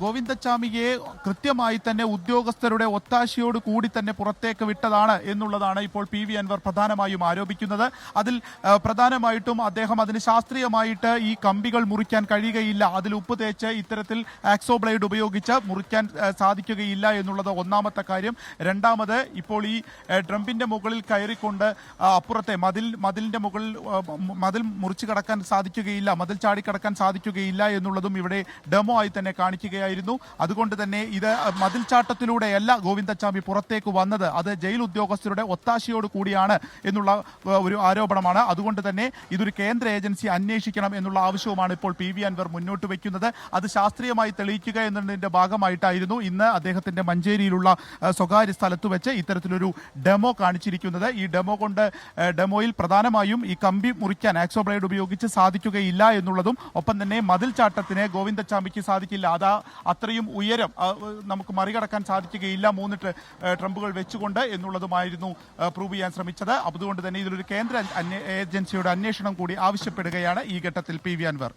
ഗോവിന്ദച്ചാമിയെ കൃത്യമായി തന്നെ ഉദ്യോഗസ്ഥരുടെ ഒത്താശയോട് കൂടി തന്നെ പുറത്തേക്ക് വിട്ടതാണ് എന്നുള്ളതാണ് ഇപ്പോൾ പി വി അൻവർ പ്രധാനമായും ആരോപിക്കുന്നത്. അതിൽ പ്രധാനമായിട്ടും അദ്ദേഹം അതിന് ശാസ്ത്രീയമായിട്ട് ഈ കമ്പികൾ മുറിക്കാൻ കഴിയുകയില്ല. അതിൽ ഉപ്പ് തേച്ച് ഇത്തരത്തിൽ ആക്സോ ബ്ലേഡ് ഉപയോഗിച്ച് മുറിക്കാൻ സാധിക്കുകയില്ല എന്നുള്ളത് ഒന്നാമത്തെ കാര്യം. രണ്ടാമത് ഇപ്പോൾ ഈ ഡ്രംപിന്റെ മുകളിൽ കയറിക്കൊണ്ട് അപ്പുറത്തെ മതിൽ മതിലിന്റെ മുകളിൽ മതിൽ മുറിച്ചു കടക്കാൻ സാധിക്കുകയില്ല മതിൽ ചാടി കടക്കാൻ സാധിക്കുകയില്ല എന്നുള്ളതും ഇവിടെ ഡെമോ ആയി തന്നെ കാണിക്കുകയായിരുന്നു അതുകൊണ്ട് തന്നെ ഇത് മതിൽച്ചാട്ടത്തിലൂടെയല്ല ഗോവിന്ദച്ചാമി പുറത്തേക്ക് വന്നത്. അത് ജയിൽ ഉദ്യോഗസ്ഥരുടെ ഒത്താശയോട് കൂടിയാണ് എന്നുള്ള ഒരു ആരോപണമാണ്. അതുകൊണ്ട് തന്നെ ഇതൊരു കേന്ദ്ര ഏജൻസി അന്വേഷിക്കണം എന്നുള്ള ആവശ്യവുമാണ് ഇപ്പോൾ പി വി അൻവർ മുന്നോട്ട് വയ്ക്കുന്നത് അത് ശാസ്ത്രീയമായി തെളിയിക്കുക എന്നതിന്റെ ഭാഗമായിട്ടായിരുന്നു ഇന്ന് അദ്ദേഹത്തിന്റെ മഞ്ചേരിയിലുള്ള സ്വകാര്യ സ്ഥലത്ത് വെച്ച് ഇത്തരത്തിലൊരു ഡെമോ കാണിച്ചിരിക്കുന്നത്. ഈ ഡെമോ കൊണ്ട് ഡെമോയിൽ പ്രധാനമായും ഈ കമ്പി മുറിക്കാൻ ആക്സോ ബ്ലേഡ് ഉപയോഗിച്ച് സാധിക്കുകയില്ല എന്നുള്ളതും ഒപ്പം തന്നെ മതിൽ ചാട്ടത്തിന് ഗോവിന്ദച്ചാമിക്ക് സാധിക്കില്ല. അതാ അത്രയും ഉയരം നമുക്ക് മറികടക്കാൻ സാധിക്കുകയില്ല മൂന്ന് ട്ര- ട്രംപുകൾ വെച്ചുകൊണ്ട് എന്നുള്ളതുമായിരുന്നു പ്രൂവ് ചെയ്യാൻ ശ്രമിച്ചത്. അതുകൊണ്ട് തന്നെ ഇതിലൊരു കേന്ദ്ര ഏജൻസിയുടെ അന്വേഷണം കൂടി ആവശ്യപ്പെടുകയാണ് ഈ ഘട്ടത്തിൽ പി വി അൻവർ.